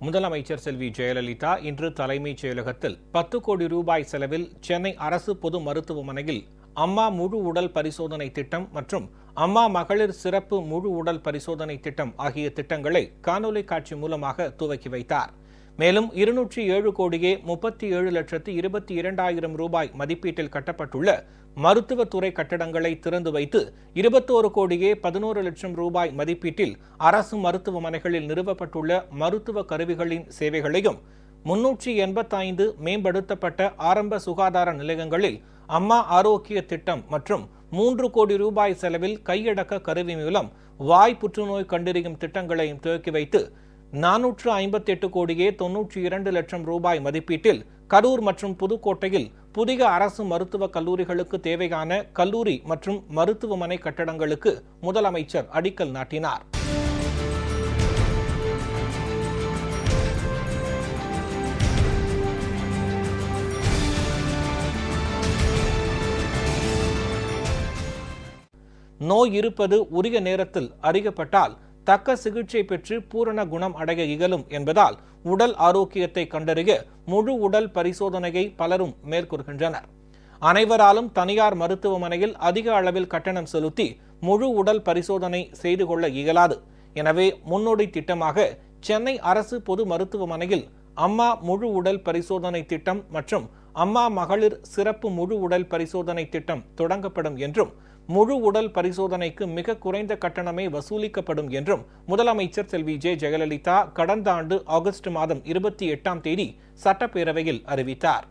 முதலமைச்சர் செல்வி ஜெயலலிதா இன்று தலைமைச் செயலகத்தில் பத்து கோடி ரூபாய் செலவில் சென்னை அரசு பொது மருத்துவமனையில் அம்மா முழு உடல் பரிசோதனை திட்டம் மற்றும் அம்மா மகளிர் சிறப்பு முழு உடல் பரிசோதனை திட்டம் ஆகிய திட்டங்களை காணொலி காட்சி மூலமாக துவக்கி வைத்தார். மேலும் இருநூற்றி ஏழு கோடியே முப்பத்தி ஏழு லட்சத்து இருபத்தி இரண்டாயிரம் ரூபாய் மதிப்பீட்டில் கட்டப்பட்டுள்ள மருத்துவத்துறை கட்டடங்களை திறந்து வைத்து இருபத்தோரு கோடியே பதினோரு லட்சம் ரூபாய் மதிப்பீட்டில் அரசு மருத்துவமனைகளில் நிறுவப்பட்டுள்ள மருத்துவ கருவிகளின் சேவைகளையும் முன்னூற்றி எண்பத்தைந்து மேம்படுத்தப்பட்ட ஆரம்ப சுகாதார நிலையங்களில் அம்மா ஆரோக்கிய திட்டம் மற்றும் மூன்று கோடி ரூபாய் செலவில் கையடக்க கருவி மூலம் வாய் புற்றுநோய் கண்டறியும் திட்டங்களையும் துவக்கி வைத்து நானூற்று ஐம்பத்தி எட்டு கோடியே தொன்னூற்றி இரண்டு லட்சம் ரூபாய் மதிப்பீட்டில் கரூர் மற்றும் புதுக்கோட்டையில் புதிய அரசு மருத்துவக் கல்லூரிகளுக்கு தேவையான கல்லூரி மற்றும் மருத்துவமனை கட்டடங்களுக்கு முதலமைச்சர் அடிக்கல் நாட்டினார். நோய் இருப்பது உரிய நேரத்தில் அறியப்பட்டால் தக்க சிகிச்சை பெற்று பூரண குணம் அடைய இயலும் என்பதால் உடல் ஆரோக்கியத்தை கண்டறிய முழு உடல் பரிசோதனையை பலரும் மேற்கொள்கின்றனர். அனைவராலும் தனியார் மருத்துவமனையில் அதிக அளவில் கட்டணம் செலுத்தி முழு உடல் பரிசோதனை செய்து கொள்ள இயலாது. எனவே முன்னோடி திட்டமாக சென்னை அரசு பொது மருத்துவமனையில் அம்மா முழு உடல் பரிசோதனை திட்டம் மற்றும் அம்மா மகளிர் சிறப்பு முழு உடல் பரிசோதனை திட்டம் தொடங்கப்படும் என்றும் முழு உடல் பரிசோதனைக்கு மிக குறைந்த கட்டணமே வசூலிக்கப்படும் என்றும் முதலமைச்சர் செல்வி ஜே ஜெயலலிதா கடந்த ஆண்டு ஆகஸ்ட் மாதம் இருபத்தி எட்டாம் தேதி சட்டப்பேரவையில் அறிவித்தார்.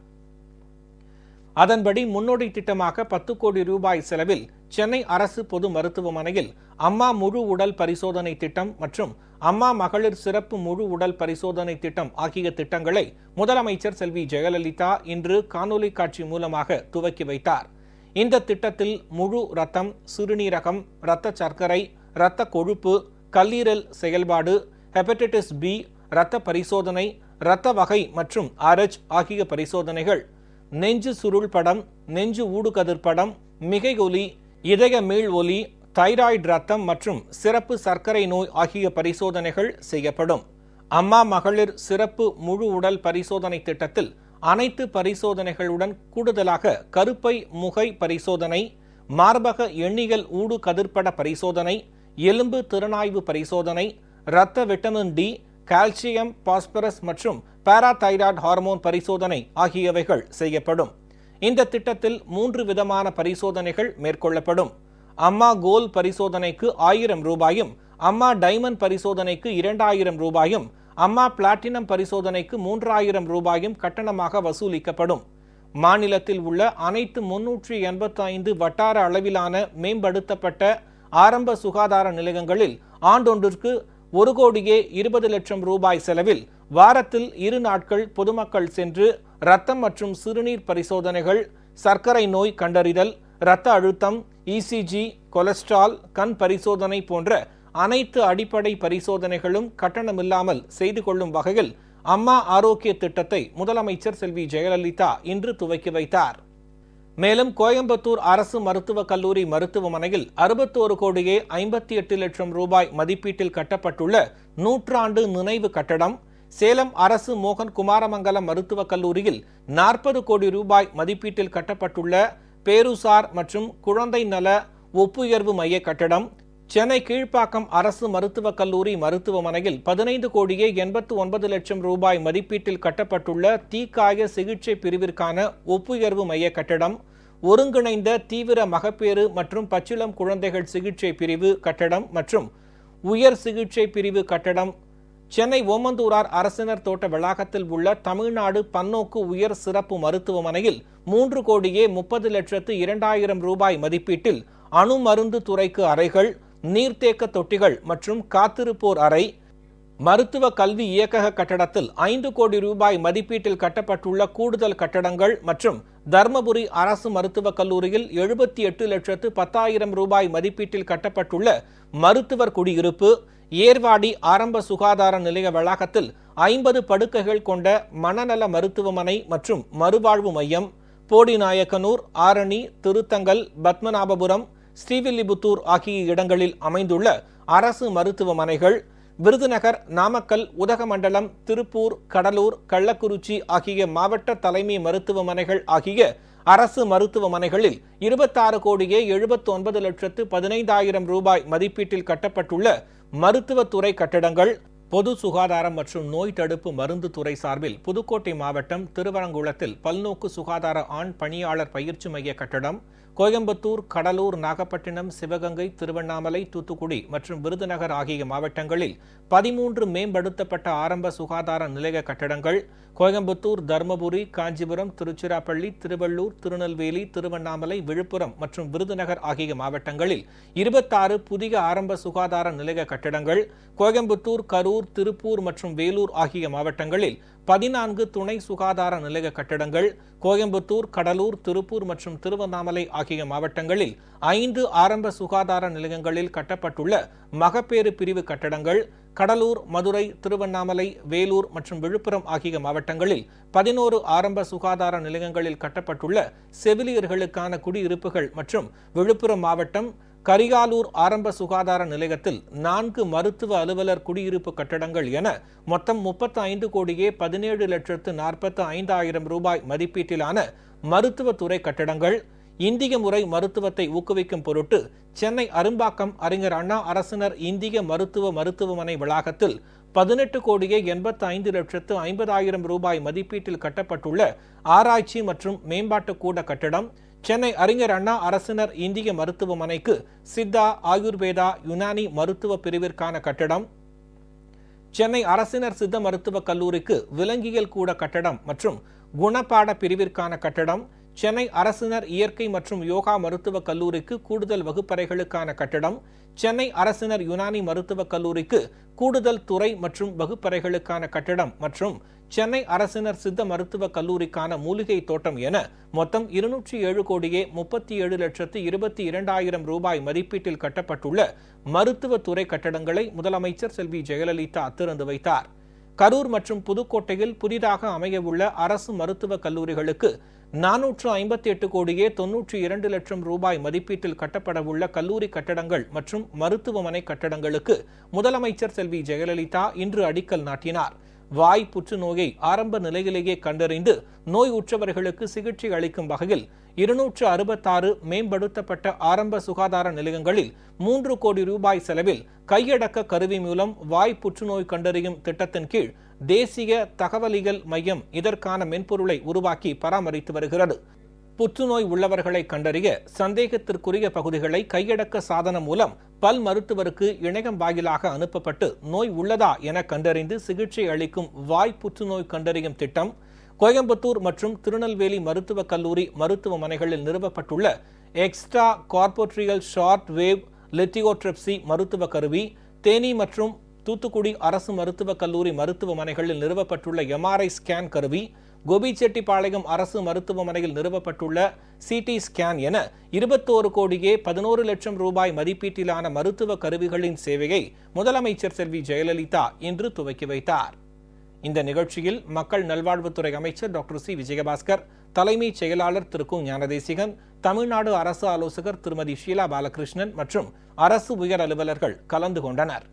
அதன்படி முன்னோடி திட்டமாக பத்து கோடி ரூபாய் செலவில் சென்னை அரசு பொது மருத்துவமனையில் அம்மா முழு உடல் பரிசோதனை திட்டம் மற்றும் அம்மா மகளிர் சிறப்பு முழு உடல் பரிசோதனை திட்டம் ஆகிய திட்டங்களை முதலமைச்சர் செல்வி ஜெயலலிதா இன்று காணொலி காட்சி மூலமாக துவக்கி வைத்தார். இந்த திட்டத்தில் முழு ரத்தம் சிறுநீரகம் இரத்த சர்க்கரை இரத்த கொழுப்பு கல்லீரல் செயல்பாடு ஹெப்படைட்டிஸ் பி இரத்த பரிசோதனை இரத்த வகை மற்றும் ஆர்எச் ஆகிய பரிசோதனைகள் நெஞ்சு சுருள் படம் நெஞ்சு ஊடுகதிர் படம் மிகை ஒலி இதய மீள் ஒலி தைராய்டு ரத்தம் மற்றும் சிறப்பு சர்க்கரை நோய் ஆகிய பரிசோதனைகள் செய்யப்படும். அம்மா மகளிர் சிறப்பு முழு உடல் பரிசோதனை திட்டத்தில் அனைத்து பரிசோதனைகளுடன் கூடுதலாக கருப்பை முகை பரிசோதனை மார்பக எண்ணியல் ஊடு கதிர்ப்பட பரிசோதனை எலும்பு திறனாய்வு பரிசோதனை இரத்த விட்டமின் டி கால்சியம் பாஸ்பரஸ் மற்றும் பாராதைராய்டு ஹார்மோன் பரிசோதனை ஆகியவைகள் செய்யப்படும். இந்த திட்டத்தில் மூன்று விதமான பரிசோதனைகள் மேற்கொள்ளப்படும். அம்மா கோல் பரிசோதனைக்கு ஆயிரம் ரூபாயும் அம்மா டைமண்ட் பரிசோதனைக்கு இரண்டாயிரம் ரூபாயும் அம்மா பிளாட்டினம் பரிசோதனைக்கு மூன்றாயிரம் ரூபாயும் கட்டணமாக வசூலிக்கப்படும். மாநிலத்தில் உள்ள அனைத்து முன்னூற்றி எண்பத்தி ஐந்து வட்டார அளவிலான மேம்படுத்தப்பட்ட ஆரம்ப சுகாதார நிலையங்களில் ஆண்டொன்றிற்கு ஒரு கோடியே இருபது லட்சம் ரூபாய் செலவில் வாரத்தில் இரு நாட்கள் பொதுமக்கள் சென்று ரத்தம் மற்றும் சிறுநீர் பரிசோதனைகள் சர்க்கரை நோய் கண்டறிதல் இரத்த அழுத்தம் இசிஜி கொலஸ்ட்ரால் கண் பரிசோதனை போன்ற அனைத்து அடிப்படை பரிசோதனைகளும் கட்டணமில்லாமல் செய்து கொள்ளும் வகையில் அம்மா ஆரோக்கிய திட்டத்தை முதலமைச்சர் செல்வி ஜெயலலிதா இன்று துவக்கி வைத்தார். மேலும் கோயம்புத்தூர் அரசு மருத்துவக் கல்லூரி மருத்துவமனையில் அறுபத்தோரு கோடியே ஐம்பத்தி எட்டு லட்சம் ரூபாய் மதிப்பீட்டில் கட்டப்பட்டுள்ள நூற்றாண்டு நினைவு கட்டடம் சேலம் அரசு மோகன் குமாரமங்கலம் மருத்துவக் கல்லூரியில் நாற்பது கோடி ரூபாய் மதிப்பீட்டில் கட்டப்பட்டுள்ள பேருசார் மற்றும் குழந்தை நல ஒப்புயர்வு மைய கட்டடம் சென்னை கீழ்ப்பாக்கம் அரசு மருத்துவக் கல்லூரி மருத்துவமனையில் பதினைந்து கோடியே எண்பத்து ஒன்பது லட்சம் ரூபாய் மதிப்பீட்டில் கட்டப்பட்டுள்ள தீக்காய சிகிச்சை பிரிவிற்கான ஒப்புயர்வு மைய கட்டடம் ஒருங்கிணைந்த தீவிர மகப்பேறு மற்றும் பச்சிளம் குழந்தைகள் சிகிச்சை பிரிவு கட்டடம் மற்றும் உயர் சிகிச்சை பிரிவு கட்டடம். சென்னை ஓமந்தூரார் அரசினர் தோட்ட வளாகத்தில் உள்ள தமிழ்நாடு பன்னோக்கு உயர் சிறப்பு மருத்துவமனையில் மூன்று கோடியே முப்பது லட்சத்து இரண்டாயிரம் ரூபாய் மதிப்பீட்டில் அணு மருந்து துறைக்கு அறைகள் நீர்த்தேக்க தொட்டிகள் மற்றும் காத்திருப்போர் அறை மருத்துவ கல்வி இயக்கக கட்டடத்தில் ஐந்து கோடி ரூபாய் மதிப்பீட்டில் கட்டப்பட்டுள்ள கூடுதல் கட்டடங்கள் மற்றும் தர்மபுரி அரசு மருத்துவக் கல்லூரியில் எழுபத்தி எட்டு லட்சத்து பத்தாயிரம் ரூபாய் மதிப்பீட்டில் கட்டப்பட்டுள்ள மருத்துவர் குடியிருப்பு ஏர்வாடி ஆரம்ப சுகாதார நிலைய வளாகத்தில் ஐம்பது படுக்கைகள் கொண்ட மனநல மருத்துவமனை மற்றும் மறுவாழ்வு மையம் போடிநாயக்கனூர் ஆரணி திருத்தங்கல் பத்மநாபபுரம் ஸ்ரீவில்லிபுத்தூர் ஆகிய இடங்களில் அமைந்துள்ள அரசு மருத்துவமனைகள் விருதுநகர் நாமக்கல் உதகமண்டலம் திருப்பூர் கடலூர் கள்ளக்குறிச்சி ஆகிய மாவட்ட தலைமை மருத்துவமனைகள் ஆகிய அரசு மருத்துவமனைகளில் இருபத்தாறு கோடியே எழுபத்தி ஒன்பது லட்சத்து பதினைந்தாயிரம் ரூபாய் மதிப்பீட்டில் கட்டப்பட்டுள்ள மருத்துவத்துறை கட்டடங்கள் பொது சுகாதாரம் மற்றும் நோய் தடுப்பு மருந்து துறை சார்பில் புதுக்கோட்டை மாவட்டம் திருவரங்குளத்தில் பல்நோக்கு சுகாதார ஆண் பணியாளர் பயிற்சி மைய கட்டடம் கோயம்புத்தூர் கடலூர் நாகப்பட்டினம் சிவகங்கை திருவண்ணாமலை தூத்துக்குடி மற்றும் விருதுநகர் ஆகிய மாவட்டங்களில் பதிமூன்று மேம்படுத்தப்பட்ட ஆரம்ப சுகாதார நிலைய கட்டடங்கள் கோயம்புத்தூர் தருமபுரி காஞ்சிபுரம் திருச்சிராப்பள்ளி திருவள்ளூர் திருநெல்வேலி திருவண்ணாமலை விழுப்புரம் மற்றும் விருதுநகர் ஆகிய மாவட்டங்களில் இருபத்தாறு புதிய ஆரம்ப சுகாதார நிலைய கட்டடங்கள் கோயம்புத்தூர் கரூர் திருப்பூர் மற்றும் வேலூர் ஆகிய மாவட்டங்களில் பதினான்கு துணை சுகாதார நிலைய கட்டடங்கள் கோயம்புத்தூர் கடலூர் திருப்பூர் மற்றும் திருவண்ணாமலை ஆகிய மாவட்டங்களில் ஐந்து ஆரம்ப சுகாதார நிலையங்களில் கட்டப்பட்டுள்ள மகப்பேறு பிரிவு கட்டடங்கள் கடலூர் மதுரை திருவண்ணாமலை வேலூர் மற்றும் விழுப்புரம் ஆகிய மாவட்டங்களில் பதினோரு ஆரம்ப சுகாதார நிலையங்களில் கட்டப்பட்டுள்ள செவிலியர்களுக்கான குடியிருப்புகள் மற்றும் விழுப்புரம் மாவட்டம் கரிகாலூர் ஆரம்ப சுகாதார நிலையத்தில் நான்கு மருத்துவ அலுவலர் குடியிருப்பு கட்டடங்கள் என மொத்தம் முப்பத்தி ஐந்து கோடியே பதினேழு லட்சத்து நாற்பத்தி ஐந்தாயிரம் ரூபாய் மதிப்பீட்டிலான மருத்துவத்துறை கட்டடங்கள் இந்திய முறை மருத்துவத்தை ஊக்குவிக்கும் பொருட்டு சென்னை அரும்பாக்கம் அறிஞர் அண்ணா அரசினர் இந்திய மருத்துவ மருத்துவமனை வளாகத்தில் பதினெட்டு கோடியே எண்பத்தி ஐந்து லட்சத்து ஐம்பதாயிரம் ரூபாய் மதிப்பீட்டில் கட்டப்பட்டுள்ள ஆராய்ச்சி மற்றும் மேம்பாட்டு கூட கட்டடம் சென்னை அறிஞர் அண்ணா அரசினர் இந்திய மருத்துவமனைக்கு சித்தா ஆயுர்வேதா யுனானி மருத்துவ பிரிவிற்கான கட்டடம் சென்னை அரசினர் சித்த மருத்துவக் கல்லூரிக்கு விலங்கியல் கூட கட்டடம் மற்றும் குணப்பாட பிரிவிற்கான கட்டடம் சென்னை அரசினர் இயற்கை மற்றும் யோகா மருத்துவக் கல்லூரிக்கு கூடுதல் வகுப்பறைகளுக்கான கட்டடம் சென்னை அரசினர் யுனானி மருத்துவக் கல்லூரிக்கு கூடுதல் துறை மற்றும் வகுப்பறைகளுக்கான கட்டடம் மற்றும் சென்னை அரசினர் சித்த மருத்துவக் கல்லூரிக்கான மூலிகை தோட்டம் என மொத்தம் இருநூற்றி ஏழு கோடியே முப்பத்தி ஏழு லட்சத்து இருபத்தி இரண்டாயிரம் ரூபாய் மதிப்பீட்டில் கட்டப்பட்டுள்ள மருத்துவத்துறை கட்டடங்களை முதலமைச்சர் செல்வி ஜெயலலிதா திறந்து வைத்தார். கரூர் மற்றும் புதுக்கோட்டையில் புதிதாக அமையவுள்ள அரசு மருத்துவக் கல்லூரிகளுக்கு நானூற்று ஐம்பத்தி எட்டு கோடியே தொன்னூற்றி இரண்டு லட்சம் ரூபாய் மதிப்பீட்டில் கட்டப்படவுள்ள கல்லூரி கட்டடங்கள் மற்றும் மருத்துவமனை கட்டடங்களுக்கு முதலமைச்சர் செல்வி ஜெயலலிதா இன்று அடிக்கல் நாட்டினார். வாய் புற்றுநோயை ஆரம்ப நிலையிலேயே கண்டறிந்து நோய் உற்றவர்களுக்கு சிகிச்சை அளிக்கும் வகையில் இருநூற்று அறுபத்தாறு மேம்படுத்தப்பட்ட ஆரம்ப சுகாதார நிலையங்களில் மூன்று கோடி ரூபாய் செலவில் கையடக்க கருவி மூலம் வாய் புற்றுநோய் கண்டறியும் திட்டத்தின் கீழ் தேசிய தகவலியல் மையம் இதற்கான மென்பொருளை உருவாக்கி பராமரித்து வருகிறது. புற்றுநோய் உள்ளவர்களை கண்டறிய சந்தேகத்திற்குரிய பகுதிகளை கையடக்க சாதனம் மூலம் பல் மருத்துவருக்கு இணையம் வாயிலாக அனுப்பப்பட்டு நோய் உள்ளதா என கண்டறிந்து சிகிச்சை அளிக்கும் வாய் புற்றுநோய் கண்டறியும் திட்டம் கோயம்புத்தூர் மற்றும் திருநெல்வேலி மருத்துவக் கல்லூரி மருத்துவமனைகளில் நிறுவப்பட்டுள்ள எக்ஸ்ட்ரா கார்போட்ரியல் ஷார்ட் வேவ் லித்தியோட்ரெப்சி மருத்துவ கருவி தேனி மற்றும் தூத்துக்குடி அரசு மருத்துவக் கல்லூரி மருத்துவமனைகளில் நிறுவப்பட்டுள்ள எம்ஆர்ஐ ஸ்கேன் கருவி கோபிச்செட்டிப்பாளையம் அரசு மருத்துவமனையில் நிறுவப்பட்டுள்ள சிடி ஸ்கேன் என இருபத்தோரு கோடியே பதினோரு லட்சம் ரூபாய் மதிப்பீட்டிலான மருத்துவ கருவிகளின் சேவையை முதலமைச்சர் செல்வி ஜெயலலிதா இன்று துவக்கி வைத்தார். இந்த நிகழ்ச்சியில் மக்கள் நல்வாழ்வுத்துறை அமைச்சர் டாக்டர் சி விஜயபாஸ்கர் தலைமைச் செயலாளர் திரு கு ஞானதேசிகன் தமிழ்நாடு அரசு ஆலோசகர் திருமதி ஷீலா பாலகிருஷ்ணன் மற்றும் அரசு உயர் அலுவலர்கள் கலந்து கொண்டனர்.